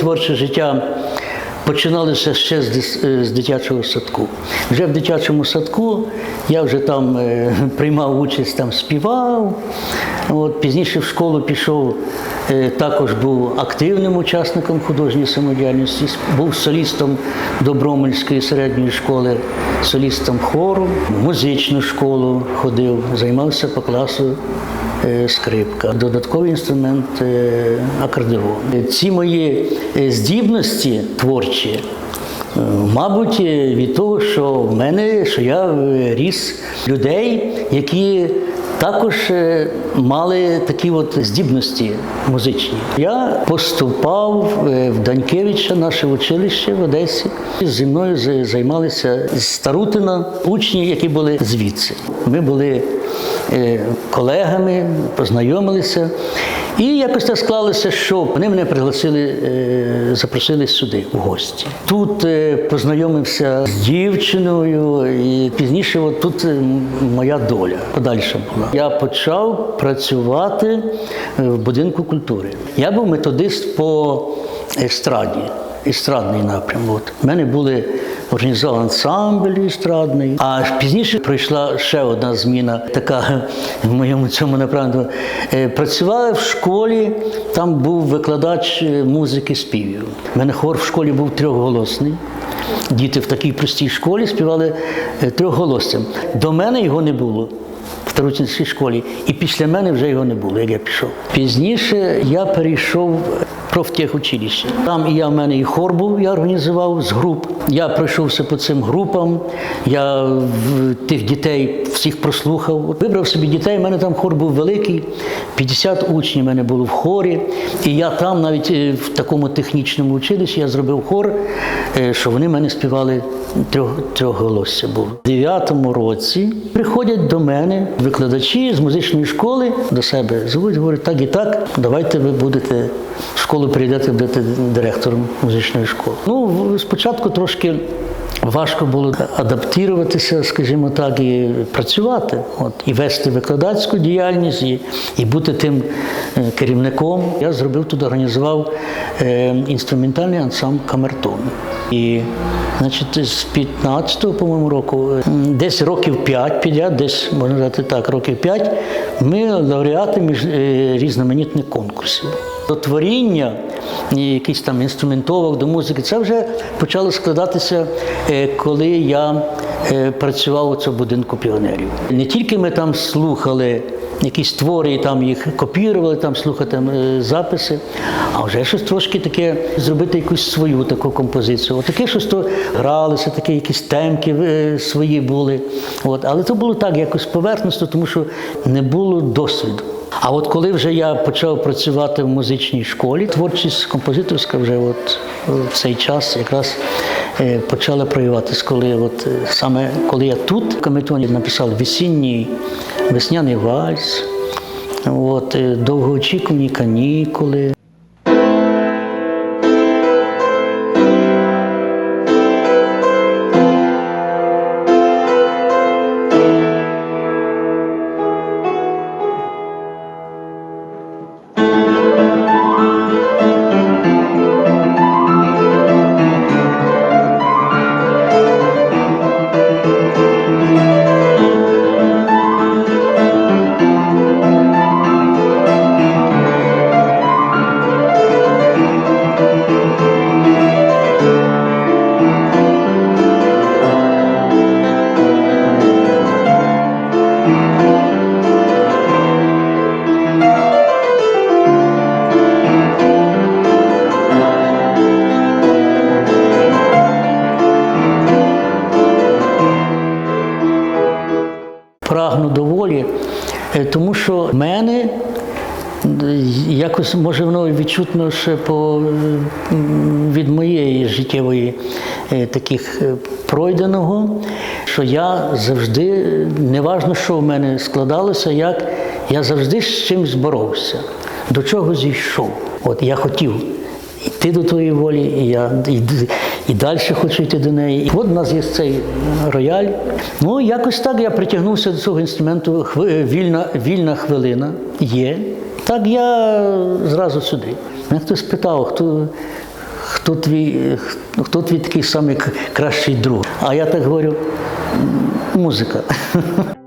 Творче життя починалося ще з, е, з дитячого садку. Вже в дитячому садку я вже там е, приймав участь, там співав. От, пізніше в школу пішов, е, також був активним учасником художньої самодіяльності, був солістом Добромельської середньої школи, солістом хору, музичну школу ходив, займався по класу скрипка, додатковий інструмент е, акордеон. Е, Ці мої е, здібності творчі. е, Мабуть, е, від того, що в мене, що я е, ріс людей, які також е, мали такі от здібності музичні. Я поступав е, в Данькевича, наше училище в Одесі. Зі мною займалися Старутина учні, які були звідси. Ми були е, колегами, познайомилися. І якось так склалося, що вони мене пригласили, е, запросили сюди в гості. Тут е, познайомився з дівчиною, і пізніше от тут е, моя доля подальша була. Я почав працювати е, в будинку культури. Я був методист по естраді, естрадний напрям. У мене були організований ансамбль естрадний. А пізніше пройшла ще одна зміна, така в моєму цьому напрямку. Е, Працювала в школі, там був викладач е, музики співів. У мене хор в школі був трьохголосний. Діти в такій простій школі співали е, трьохголоссям. До мене його не було. В Тарутинській школі, і після мене вже його не було, як я пішов. Пізніше я перейшов профтехучилище. Там і я в мене і хор був, я організував з груп. Я пройшовся по цим групам, я тих дітей всіх прослухав. Вибрав собі дітей, у мене там хор був великий, 50 учнів в мене було в хорі. І я там навіть е, в такому технічному училищі я зробив хор, е, що вони в мене співали трьох, трьохголосся було. У 9 році приходять до мене викладачі з музичної школи до себе звуть, говорять, так і так, давайте ви будете в школу прийдете, будете директором музичної школи. Ну, спочатку трошки. Важко було адаптуватися, скажімо так, і працювати, от, і вести викладацьку діяльність, і, і бути тим е, керівником. Я зробив тут, організував е, інструментальний ансамбль камертон. І значить, з 15-го, по-моєму, року, е, десь років 5 підряд, десь можна сказати так, років 5, ми лауреати між е, різноманітних конкурсів. До творіння, і якийсь там інструментовок до музики, це вже почало складатися, е, коли я е, працював у цьому будинку піонерів. Не тільки ми там слухали якісь твори, і там їх копірували, там слухати е, записи, а вже щось трошки таке зробити якусь свою таку композицію. От таке щось то гралося, такі якісь темки свої були. От. Але це було так, якось поверхностно, тому що не було досвіду. А от коли вже я почав працювати в музичній школі, творчість композиторська вже от в цей час якраз е, почала прояватися, коли от е, саме коли я тут в Каметоні написав весінній весняний вальс, от е, довгоочікувані канікули. Прагну до волі, е, тому що в мене е, якось може воно відчутно ще по, від моєї життєвої е, таких пройденого, що я завжди, неважно, що в мене складалося, як я завжди з чимось боровся, до чого зійшов. От я хотів йти до твоєї волі, і я і, і далі хочу йти до неї. І от у нас є цей рояль. Ну, якось так я притягнувся до цього інструменту. Вільна, вільна хвилина є. Так я зразу сюди. Мене хтось питав, хто, хто, твій, хто твій такий самий кращий друг. А я так говорю, музика.